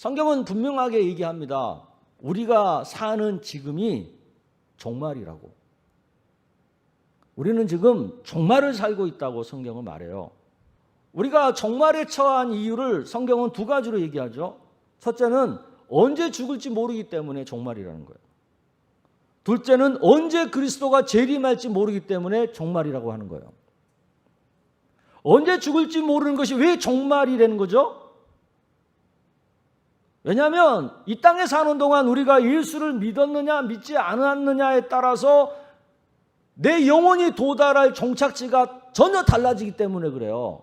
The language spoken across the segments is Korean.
성경은 분명하게 얘기합니다. 우리가 사는 지금이 종말이라고. 우리는 지금 종말을 살고 있다고 성경은 말해요. 우리가 종말에 처한 이유를 성경은 두 가지로 얘기하죠. 첫째는 언제 죽을지 모르기 때문에 종말이라는 거예요. 둘째는 언제 그리스도가 재림할지 모르기 때문에 종말이라고 하는 거예요. 언제 죽을지 모르는 것이 왜 종말이라는 거죠? 왜냐하면 이 땅에 사는 동안 우리가 예수를 믿었느냐 믿지 않았느냐에 따라서 내 영혼이 도달할 종착지가 전혀 달라지기 때문에 그래요.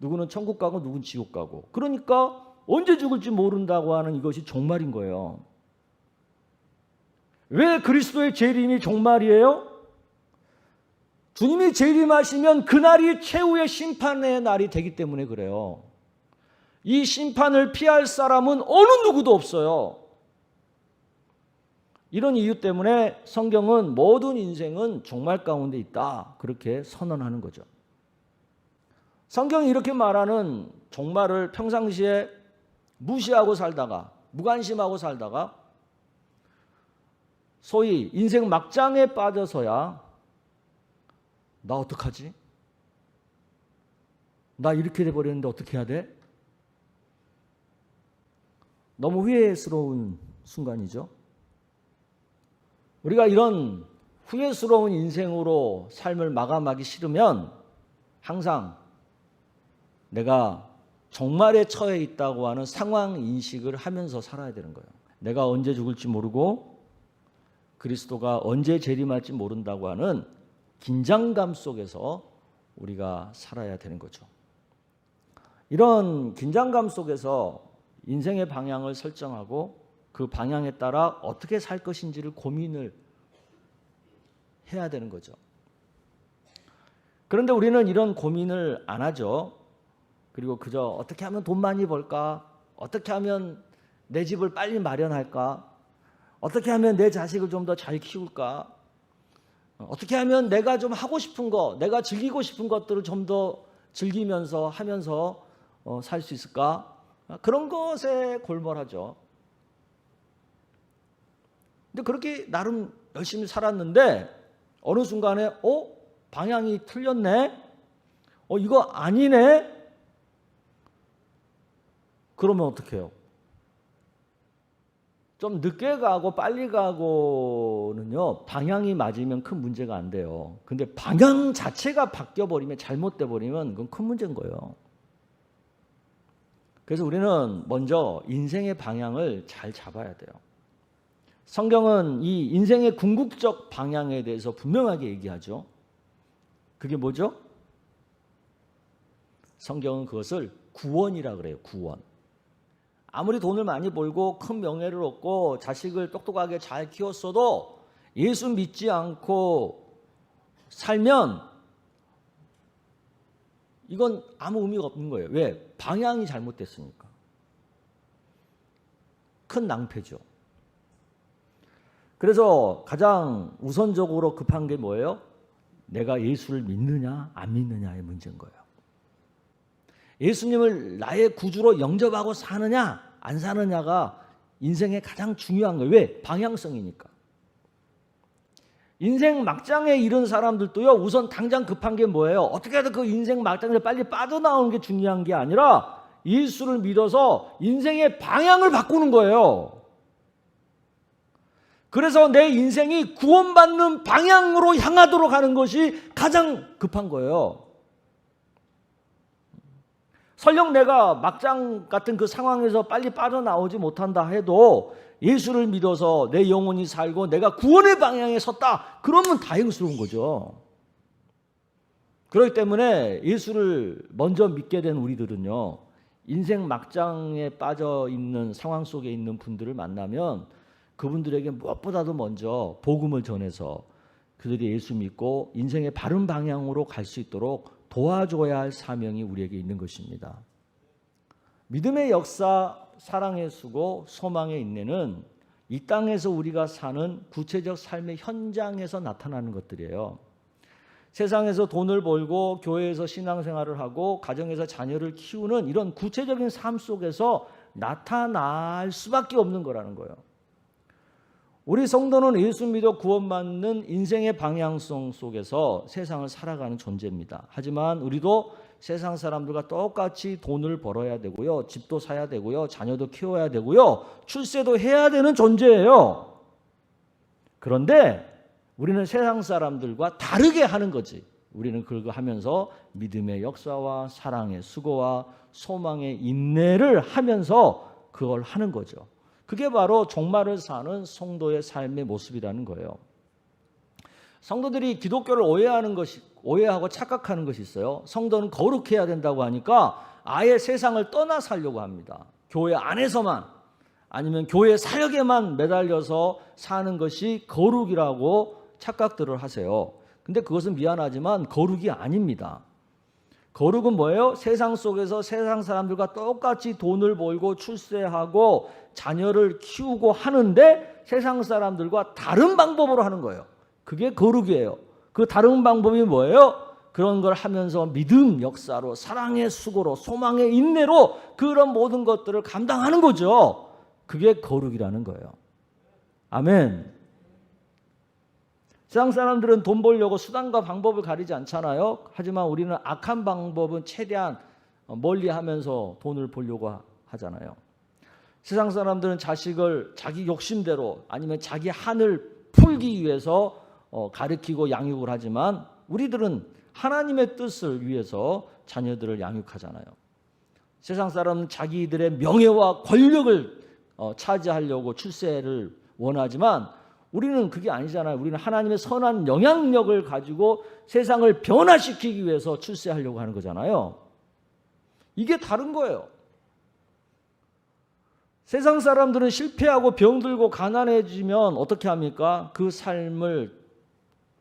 누구는 천국 가고 누구는 지옥 가고. 그러니까 언제 죽을지 모른다고 하는 이것이 종말인 거예요. 왜 그리스도의 재림이 종말이에요? 주님이 재림하시면 그날이 최후의 심판의 날이 되기 때문에 그래요. 이 심판을 피할 사람은 어느 누구도 없어요. 이런 이유 때문에 성경은 모든 인생은 종말 가운데 있다. 그렇게 선언하는 거죠. 성경이 이렇게 말하는 종말을 평상시에 무시하고 살다가 무관심하고 살다가 소위 인생 막장에 빠져서야 나 어떡하지? 나 이렇게 돼 버렸는데 어떻게 해야 돼? 너무 후회스러운 순간이죠. 우리가 이런 후회스러운 인생으로 삶을 마감하기 싫으면 항상 내가 종말에 처해 있다고 하는 상황 인식을 하면서 살아야 되는 거예요. 내가 언제 죽을지 모르고 그리스도가 언제 재림할지 모른다고 하는 긴장감 속에서 우리가 살아야 되는 거죠. 이런 긴장감 속에서 인생의 방향을 설정하고 그 방향에 따라 어떻게 살 것인지를 고민을 해야 되는 거죠. 그런데 우리는 이런 고민을 안 하죠. 그리고 그저 어떻게 하면 돈 많이 벌까? 어떻게 하면 내 집을 빨리 마련할까? 어떻게 하면 내 자식을 좀 더 잘 키울까? 어떻게 하면 내가 좀 하고 싶은 거, 내가 즐기고 싶은 것들을 좀 더 즐기면서 하면서 어, 살 수 있을까? 그런 것에 골몰하죠. 근데 그렇게 나름 열심히 살았는데 어느 순간에 어 방향이 틀렸네. 어 이거 아니네. 그러면 어떡해요? 좀 늦게 가고 빨리 가고는요, 방향이 맞으면 큰 문제가 안 돼요. 근데 방향 자체가 바뀌어 버리면, 잘못돼 버리면 그건 큰 문제인 거예요. 그래서 우리는 먼저 인생의 방향을 잘 잡아야 돼요. 성경은 이 인생의 궁극적 방향에 대해서 분명하게 얘기하죠. 그게 뭐죠? 성경은 그것을 구원이라 그래요. 구원. 아무리 돈을 많이 벌고 큰 명예를 얻고 자식을 똑똑하게 잘 키웠어도 예수 믿지 않고 살면 이건 아무 의미가 없는 거예요. 왜? 방향이 잘못됐으니까. 큰 낭패죠. 그래서 가장 우선적으로 급한 게 뭐예요? 내가 예수를 믿느냐, 안 믿느냐의 문제인 거예요. 예수님을 나의 구주로 영접하고 사느냐, 안 사느냐가 인생의 가장 중요한 거예요. 왜? 방향성이니까. 인생 막장에 이른 사람들도요, 우선 당장 급한 게 뭐예요? 어떻게 해서 그 인생 막장에서 빨리 빠져나오는 게 중요한 게 아니라 예수를 믿어서 인생의 방향을 바꾸는 거예요. 그래서 내 인생이 구원받는 방향으로 향하도록 하는 것이 가장 급한 거예요. 설령 내가 막장 같은 그 상황에서 빨리 빠져나오지 못한다 해도 예수를 믿어서 내 영혼이 살고 내가 구원의 방향에 섰다. 그러면 다행스러운 거죠. 그렇기 때문에 예수를 먼저 믿게 된 우리들은요. 인생 막장에 빠져 있는 상황 속에 있는 분들을 만나면 그분들에게 무엇보다도 먼저 복음을 전해서 그들이 예수 믿고 인생의 바른 방향으로 갈 수 있도록 도와줘야 할 사명이 우리에게 있는 것입니다. 믿음의 역사, 사랑의 수고, 소망의 인내는 이 땅에서 우리가 사는 구체적 삶의 현장에서 나타나는 것들이에요. 세상에서 돈을 벌고 교회에서 신앙생활을 하고 가정에서 자녀를 키우는 이런 구체적인 삶 속에서 나타날 수밖에 없는 거라는 거예요. 우리 성도는 예수 믿어 구원받는 인생의 방향성 속에서 세상을 살아가는 존재입니다. 하지만 우리도 세상 사람들과 똑같이 돈을 벌어야 되고요. 집도 사야 되고요. 자녀도 키워야 되고요. 출세도 해야 되는 존재예요. 그런데 우리는 세상 사람들과 다르게 하는 거지. 우리는 그걸 하면서 믿음의 역사와 사랑의 수고와 소망의 인내를 하면서 그걸 하는 거죠. 그게 바로 종말을 사는 성도의 삶의 모습이라는 거예요. 성도들이 기독교를 오해하는 것이 오해하고 착각하는 것이 있어요. 성도는 거룩해야 된다고 하니까 아예 세상을 떠나 살려고 합니다. 교회 안에서만 아니면 교회 사역에만 매달려서 사는 것이 거룩이라고 착각들을 하세요. 근데 그것은 미안하지만 거룩이 아닙니다. 거룩은 뭐예요? 세상 속에서 세상 사람들과 똑같이 돈을 벌고 출세하고 자녀를 키우고 하는데 세상 사람들과 다른 방법으로 하는 거예요. 그게 거룩이에요. 그 다른 방법이 뭐예요? 그런 걸 하면서 믿음 역사로 사랑의 수고로 소망의 인내로 그런 모든 것들을 감당하는 거죠. 그게 거룩이라는 거예요. 아멘. 세상 사람들은 돈 벌려고 수단과 방법을 가리지 않잖아요. 하지만 우리는 악한 방법은 최대한 멀리 하면서 돈을 벌려고 하잖아요. 세상 사람들은 자식을 자기 욕심대로 아니면 자기 한을 풀기 위해서 어, 가르치고 양육을 하지만 우리들은 하나님의 뜻을 위해서 자녀들을 양육하잖아요. 세상 사람은 자기들의 명예와 권력을 어, 차지하려고 출세를 원하지만 우리는 그게 아니잖아요. 우리는 하나님의 선한 영향력을 가지고 세상을 변화시키기 위해서 출세하려고 하는 거잖아요. 이게 다른 거예요. 세상 사람들은 실패하고 병들고 가난해지면 어떻게 합니까? 그 삶을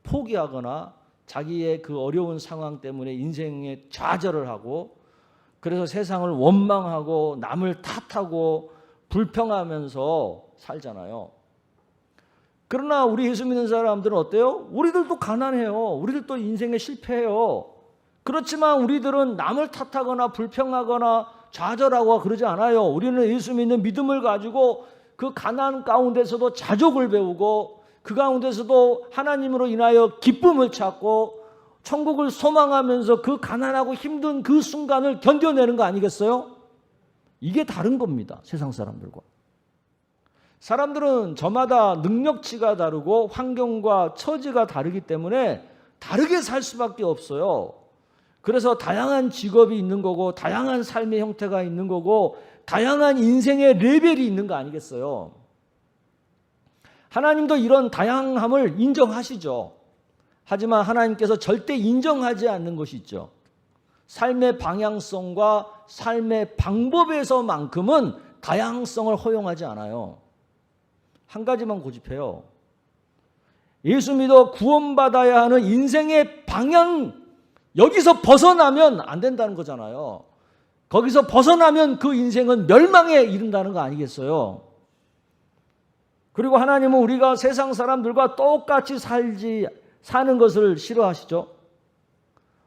포기하거나 자기의 그 어려운 상황 때문에 인생에 좌절을 하고 그래서 세상을 원망하고 남을 탓하고 불평하면서 살잖아요. 그러나 우리 예수 믿는 사람들은 어때요? 우리들도 가난해요. 우리들도 인생에 실패해요. 그렇지만 우리들은 남을 탓하거나 불평하거나 좌절하고 그러지 않아요. 우리는 예수 믿는 믿음을 가지고 그 가난 가운데서도 자족을 배우고 그 가운데서도 하나님으로 인하여 기쁨을 찾고 천국을 소망하면서 그 가난하고 힘든 그 순간을 견뎌내는 거 아니겠어요? 이게 다른 겁니다. 세상 사람들과. 사람들은 저마다 능력치가 다르고 환경과 처지가 다르기 때문에 다르게 살 수밖에 없어요. 그래서 다양한 직업이 있는 거고, 다양한 삶의 형태가 있는 거고, 다양한 인생의 레벨이 있는 거 아니겠어요? 하나님도 이런 다양함을 인정하시죠. 하지만 하나님께서 절대 인정하지 않는 것이 있죠. 삶의 방향성과 삶의 방법에서만큼은 다양성을 허용하지 않아요. 한 가지만 고집해요. 예수 믿어 구원받아야 하는 인생의 방향, 여기서 벗어나면 안 된다는 거잖아요. 거기서 벗어나면 그 인생은 멸망에 이른다는 거 아니겠어요? 그리고 하나님은 우리가 세상 사람들과 똑같이 살지, 사는 것을 싫어하시죠?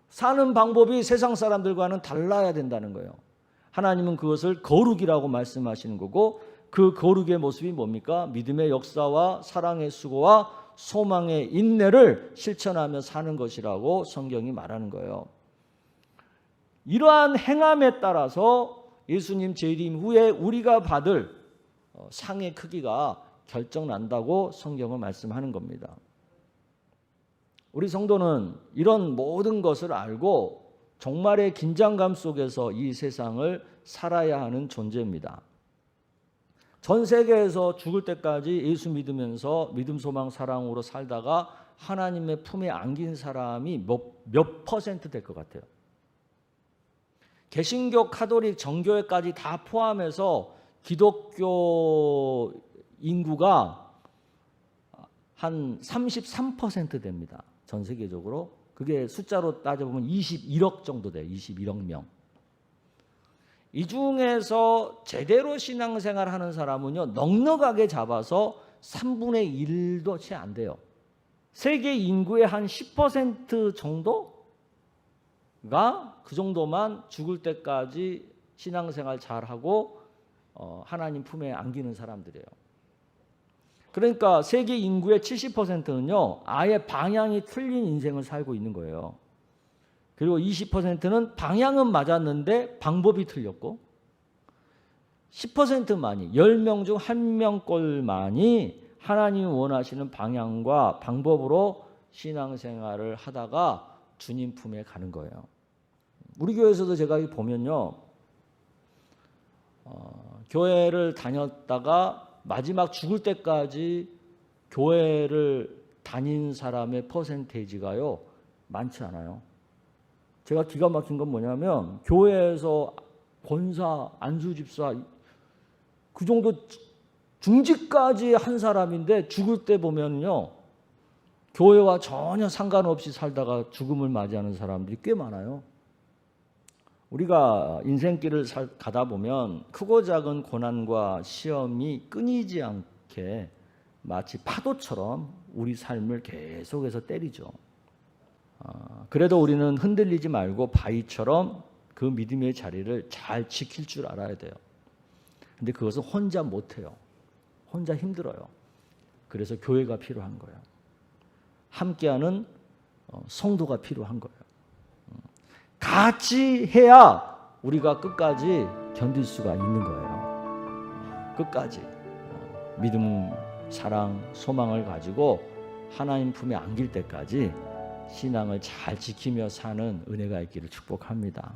사는 방법이 세상 사람들과는 달라야 된다는 거예요. 하나님은 그것을 거룩이라고 말씀하시는 거고 그 거룩의 모습이 뭡니까? 믿음의 역사와 사랑의 수고와 소망의 인내를 실천하며 사는 것이라고 성경이 말하는 거예요. 이러한 행함에 따라서 예수님 재림 후에 우리가 받을 어, 상의 크기가 결정난다고 성경은 말씀하는 겁니다. 우리 성도는 이런 모든 것을 알고 종말의 긴장감 속에서 이 세상을 살아야 하는 존재입니다. 전 세계에서 죽을 때까지 예수 믿으면서 믿음, 소망, 사랑으로 살다가 하나님의 품에 안긴 사람이 몇, 몇 퍼센트 될 것 같아요. 개신교, 카톨릭, 정교회까지 다 포함해서 기독교 인구가 한 33% 됩니다. 전 세계적으로. 그게 숫자로 따져보면 21억 정도 돼요. 21억 명. 이 중에서 제대로 신앙생활 하는 사람은요, 넉넉하게 잡아서 3분의 1도 채 안 돼요. 세계 인구의 한 10% 정도가 그 정도만 죽을 때까지 신앙생활 잘하고 어, 하나님 품에 안기는 사람들이에요. 그러니까 세계 인구의 70%는요 아예 방향이 틀린 인생을 살고 있는 거예요. 그리고 20%는 방향은 맞았는데 방법이 틀렸고 10%만이 10명 중 1명꼴만이 하나님이 원하시는 방향과 방법으로 신앙생활을 하다가 주님 품에 가는 거예요. 우리 교회에서도 제가 보면요. 어, 교회를 다녔다가 마지막 죽을 때까지 교회를 다닌 사람의 퍼센테이지가요. 많지 않아요. 제가 기가 막힌 건 뭐냐면 교회에서 권사, 안수 집사 그 정도 중직까지 한 사람인데 죽을 때 보면요. 교회와 전혀 상관없이 살다가 죽음을 맞이하는 사람들이 꽤 많아요. 우리가 인생길을 살, 가다 보면 크고 작은 고난과 시험이 끊이지 않게 마치 파도처럼 우리 삶을 계속해서 때리죠. 아, 그래도 우리는 흔들리지 말고 바위처럼 그 믿음의 자리를 잘 지킬 줄 알아야 돼요. 근데 그것은 혼자 못해요. 혼자 힘들어요. 그래서 교회가 필요한 거예요. 함께하는 어, 성도가 필요한 거예요. 음, 같이 해야 우리가 끝까지 견딜 수가 있는 거예요. 끝까지 어, 믿음, 사랑, 소망을 가지고 하나님 품에 안길 때까지 신앙을 잘 지키며 사는 은혜가 있기를 축복합니다.